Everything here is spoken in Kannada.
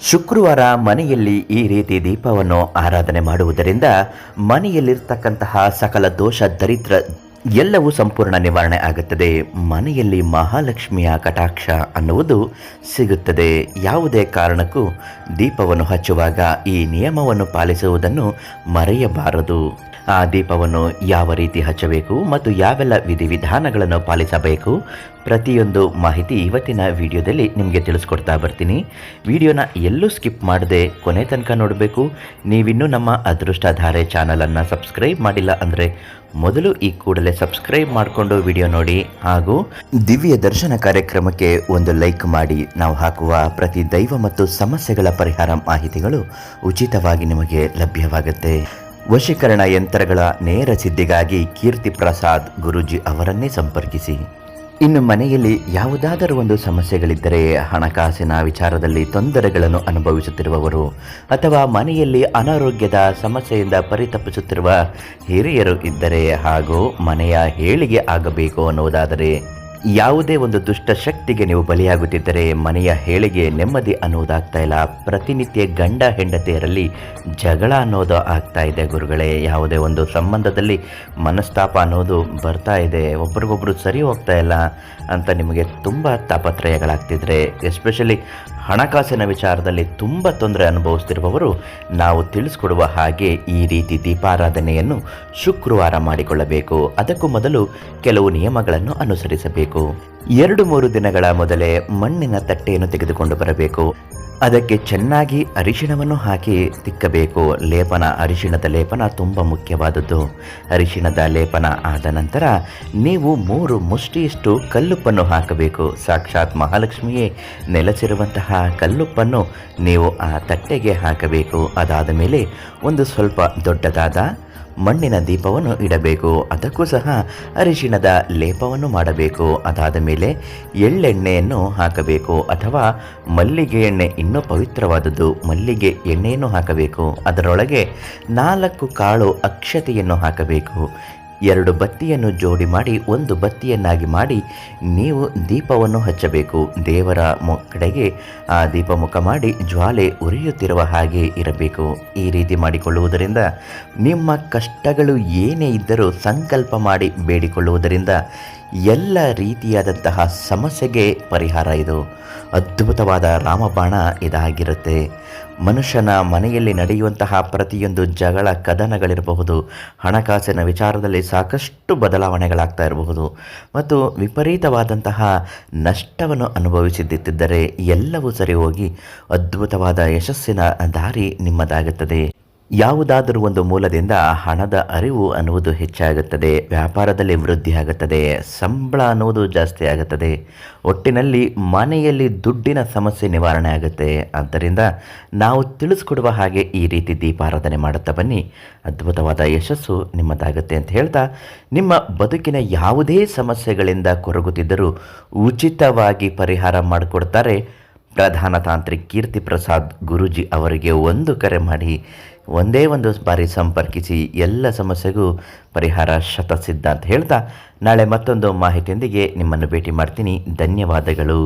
ಶುಕ್ರವಾರ ಮನೆಯಲ್ಲಿ ಈ ರೀತಿ ದೀಪವನ್ನು ಆರಾಧನೆ ಮಾಡುವುದರಿಂದ ಮನೆಯಲ್ಲಿರ್ತಕ್ಕಂತಹ ಸಕಲ ದೋಷ ದರಿದ್ರ ಎಲ್ಲವೂ ಸಂಪೂರ್ಣ ನಿವಾರಣೆ ಆಗುತ್ತದೆ. ಮನೆಯಲ್ಲಿ ಮಹಾಲಕ್ಷ್ಮಿಯ ಕಟಾಕ್ಷ ಅನ್ನುವುದು ಸಿಗುತ್ತದೆ. ಯಾವುದೇ ಕಾರಣಕ್ಕೂ ದೀಪವನ್ನು ಹಚ್ಚುವಾಗ ಈ ನಿಯಮವನ್ನು ಪಾಲಿಸುವುದನ್ನು ಮರೆಯಬಾರದು. ಆ ದೀಪವನ್ನು ಯಾವ ರೀತಿ ಹಚ್ಚಬೇಕು ಮತ್ತು ಯಾವೆಲ್ಲ ವಿಧಿವಿಧಾನಗಳನ್ನು ಪಾಲಿಸಬೇಕು ಪ್ರತಿಯೊಂದು ಮಾಹಿತಿ ಇವತ್ತಿನ ವಿಡಿಯೋದಲ್ಲಿ ನಿಮಗೆ ತಿಳಿಸ್ಕೊಡ್ತಾ ಬರ್ತೀನಿ. ವಿಡಿಯೋನ ಎಲ್ಲೂ ಸ್ಕಿಪ್ ಮಾಡದೆ ಕೊನೆ ತನಕ ನೋಡಬೇಕು. ನೀವಿನ್ನೂ ನಮ್ಮ ಅದೃಷ್ಟಧಾರೆ ಚಾನಲನ್ನು ಸಬ್ಸ್ಕ್ರೈಬ್ ಮಾಡಿಲ್ಲ ಅಂದರೆ ಮೊದಲು ಈ ಕೂಡಲೇ ಸಬ್ಸ್ಕ್ರೈಬ್ ಮಾಡಿಕೊಂಡು ವಿಡಿಯೋ ನೋಡಿ ಹಾಗೂ ದಿವ್ಯ ದರ್ಶನ ಕಾರ್ಯಕ್ರಮಕ್ಕೆ ಒಂದು ಲೈಕ್ ಮಾಡಿ ನಾವು ಹಾಕುವ ಪ್ರತಿ ದೈವ ಮತ್ತು ಸಮಸ್ಯೆಗಳ ಪರಿಹಾರ ಮಾಹಿತಿಗಳು ಉಚಿತವಾಗಿ ನಿಮಗೆ ಲಭ್ಯವಾಗುತ್ತೆ. ವಶೀಕರಣ ಯಂತ್ರಗಳ ನೇರ ಸಿದ್ಧಿಗಾಗಿ ಕೀರ್ತಿ ಪ್ರಸಾದ್ ಗುರೂಜಿ ಅವರನ್ನೇ ಸಂಪರ್ಕಿಸಿ. ಇನ್ನು ಮನೆಯಲ್ಲಿ ಯಾವುದಾದರೂ ಒಂದು ಸಮಸ್ಯೆಗಳಿದ್ದರೆ ಹಣಕಾಸಿನ ವಿಚಾರದಲ್ಲಿ ತೊಂದರೆಗಳನ್ನು ಅನುಭವಿಸುತ್ತಿರುವವರು ಅಥವಾ ಮನೆಯಲ್ಲಿ ಅನಾರೋಗ್ಯದ ಸಮಸ್ಯೆಯಿಂದ ಪರಿತಪಿಸುತ್ತಿರುವ ಹಿರಿಯರು ಇದ್ದರೆ ಹಾಗೂ ಮನೆಯ ಹೇಳಿಗೆ ಆಗಬೇಕು ಅನ್ನುವುದಾದರೆ ಯಾವುದೇ ಒಂದು ದುಷ್ಟ ಶಕ್ತಿಗೆ ನೀವು ಬಲಿಯಾಗುತ್ತಿದ್ದರೆ ಮನೆಯ ಹೇಳಿಗೆ ನೆಮ್ಮದಿ ಅನ್ನೋದಾಗ್ತಾ ಇಲ್ಲ. ಪ್ರತಿನಿತ್ಯ ಗಂಡ ಹೆಂಡತಿಯರಲ್ಲಿ ಜಗಳ ಅನ್ನೋದು ಆಗ್ತಾ ಇದೆ ಗುರುಗಳೇ. ಯಾವುದೇ ಒಂದು ಸಂಬಂಧದಲ್ಲಿ ಮನಸ್ತಾಪ ಅನ್ನೋದು ಬರ್ತಾ ಇದೆ. ಒಬ್ರಿಗೊಬ್ರು ಸರಿ ಹೋಗ್ತಾ ಇಲ್ಲ ಅಂತ ನಿಮಗೆ ತುಂಬ ತಾಪತ್ರಯಗಳಾಗ್ತಿದ್ರೆ ಎಸ್ಪೆಷಲಿ ಹಣಕಾಸಿನ ವಿಚಾರದಲ್ಲಿ ತುಂಬ ತೊಂದರೆ ಅನುಭವಿಸ್ತಿರುವವರು ನಾವು ತಿಳಿಸ್ಕೊಡುವ ಹಾಗೆ ಈ ರೀತಿ ದೀಪಾರಾಧನೆಯನ್ನು ಶುಕ್ರವಾರ ಮಾಡಿಕೊಳ್ಳಬೇಕು. ಅದಕ್ಕೂ ಮೊದಲು ಕೆಲವು ನಿಯಮಗಳನ್ನು ಅನುಸರಿಸಬೇಕು. ಎರಡು ಮೂರು ದಿನಗಳ ಮೊದಲೇ ಮಣ್ಣಿನ ತಟ್ಟೆಯನ್ನು ತೆಗೆದುಕೊಂಡು ಬರಬೇಕು. ಅದಕ್ಕೆ ಚೆನ್ನಾಗಿ ಅರಿಶಿಣವನ್ನು ಹಾಕಿ ತಿಕ್ಕಬೇಕು. ಲೇಪನ, ಅರಿಶಿಣದ ಲೇಪನ ತುಂಬ ಮುಖ್ಯವಾದದ್ದು. ಅರಿಶಿಣದ ಲೇಪನ ಆದ ನಂತರ ನೀವು ಮೂರು ಮುಷ್ಟಿಯಷ್ಟು ಕಲ್ಲುಪ್ಪನ್ನು ಹಾಕಬೇಕು. ಸಾಕ್ಷಾತ್ ಮಹಾಲಕ್ಷ್ಮಿಯೇ, ನೆಲೆಸಿರುವಂತಹ ಕಲ್ಲುಪ್ಪನ್ನು ನೀವು ಆ ತಟ್ಟೆಗೆ ಹಾಕಬೇಕು. ಅದಾದ ಮೇಲೆ ಒಂದು ಸ್ವಲ್ಪ ದೊಡ್ಡದಾದ ಮಣ್ಣಿನ ದೀಪವನ್ನು ಇಡಬೇಕು. ಅದಕ್ಕೂ ಸಹ ಅರಿಶಿಣದ ಲೇಪವನ್ನು ಮಾಡಬೇಕು. ಅದಾದ ಮೇಲೆ ಎಳ್ಳೆಣ್ಣೆಯನ್ನು ಹಾಕಬೇಕು. ಅಥವಾ ಮಲ್ಲಿಗೆ ಎಣ್ಣೆ ಇನ್ನೂ ಪವಿತ್ರವಾದದ್ದು. ಮಲ್ಲಿಗೆ ಎಣ್ಣೆಯನ್ನು ಹಾಕಬೇಕು. ಅದರೊಳಗೆ ನಾಲ್ಕು ಕಾಳು ಅಕ್ಷತೆಯನ್ನು ಹಾಕಬೇಕು. ಎರಡು ಬತ್ತಿಯನ್ನು ಜೋಡಿ ಮಾಡಿ ಒಂದು ಬತ್ತಿಯನ್ನಾಗಿ ಮಾಡಿ ನೀವು ದೀಪವನ್ನು ಹಚ್ಚಬೇಕು. ದೇವರ ಕಡೆಗೆ ಆ ದೀಪ ಮುಖ ಮಾಡಿ ಜ್ವಾಲೆ ಉರಿಯುತ್ತಿರುವ ಹಾಗೆ ಇರಬೇಕು. ಈ ರೀತಿ ಮಾಡಿಕೊಳ್ಳುವುದರಿಂದ ನಿಮ್ಮ ಕಷ್ಟಗಳು ಏನೇ ಇದ್ದರೂ ಸಂಕಲ್ಪ ಮಾಡಿ ಬೇಡಿಕೊಳ್ಳುವುದರಿಂದ ಎಲ್ಲ ರೀತಿಯಾದಂತಹ ಸಮಸ್ಯೆಗೆ ಪರಿಹಾರ ಇದು. ಅದ್ಭುತವಾದ ರಾಮಬಾಣ ಇದಾಗಿರುತ್ತೆ. ಮನುಷ್ಯನ ಮನೆಯಲ್ಲಿ ನಡೆಯುವಂತಹ ಪ್ರತಿಯೊಂದು ಜಗಳ ಕದನಗಳಿರಬಹುದು. ಹಣಕಾಸಿನ ವಿಚಾರದಲ್ಲಿ ಸಾಕಷ್ಟು ಬದಲಾವಣೆಗಳಾಗ್ತಾ ಇರಬಹುದು. ಮತ್ತು ವಿಪರೀತವಾದಂತಹ ನಷ್ಟವನ್ನು ಅನುಭವಿಸಿದ್ದಿದ್ದರೆ ಎಲ್ಲವೂ ಸರಿ ಹೋಗಿ ಅದ್ಭುತವಾದ ಯಶಸ್ಸಿನ ದಾರಿ ನಿಮ್ಮದಾಗುತ್ತದೆ. ಯಾವುದಾದರೂ ಒಂದು ಮೂಲದಿಂದ ಹಣದ ಅರಿವು ಅನ್ನುವುದು ಹೆಚ್ಚಾಗುತ್ತದೆ, ವ್ಯಾಪಾರದಲ್ಲಿ ವೃದ್ಧಿ ಆಗುತ್ತದೆ, ಸಂಬಳ ಅನ್ನುವುದು ಜಾಸ್ತಿ ಆಗುತ್ತದೆ, ಒಟ್ಟಿನಲ್ಲಿ ಮನೆಯಲ್ಲಿ ದುಡ್ಡಿನ ಸಮಸ್ಯೆ ನಿವಾರಣೆ ಆಗುತ್ತೆ. ಆದ್ದರಿಂದ ನಾವು ತಿಳಿಸ್ಕೊಡುವ ಹಾಗೆ ಈ ರೀತಿ ದೀಪಾರಾಧನೆ ಮಾಡುತ್ತಾ ಬನ್ನಿ. ಅದ್ಭುತವಾದ ಯಶಸ್ಸು ನಿಮ್ಮದಾಗುತ್ತೆ ಅಂತ ಹೇಳ್ತಾ, ನಿಮ್ಮ ಬದುಕಿನ ಯಾವುದೇ ಸಮಸ್ಯೆಗಳಿಂದ ಕೊರಗುತ್ತಿದ್ದರೂ ಉಚಿತವಾಗಿ ಪರಿಹಾರ ಮಾಡಿಕೊಡ್ತಾರೆ ಪ್ರಧಾನ ತಾಂತ್ರಿಕ್ ಕೀರ್ತಿ ಪ್ರಸಾದ್ ಗುರೂಜಿ ಅವರಿಗೆ ಒಂದು ಕರೆ ಮಾಡಿ, ಒಂದೇ ಒಂದು ಬಾರಿ ಸಂಪರ್ಕಿಸಿ ಎಲ್ಲ ಸಮಸ್ಯೆಗೂ ಪರಿಹಾರ ಶತಸಿದ್ಧ ಅಂತ ಹೇಳ್ತಾ ನಾಳೆ ಮತ್ತೊಂದು ಮಾಹಿತಿಯೊಂದಿಗೆ ನಿಮ್ಮನ್ನು ಭೇಟಿ ಮಾಡ್ತೀನಿ. ಧನ್ಯವಾದಗಳು.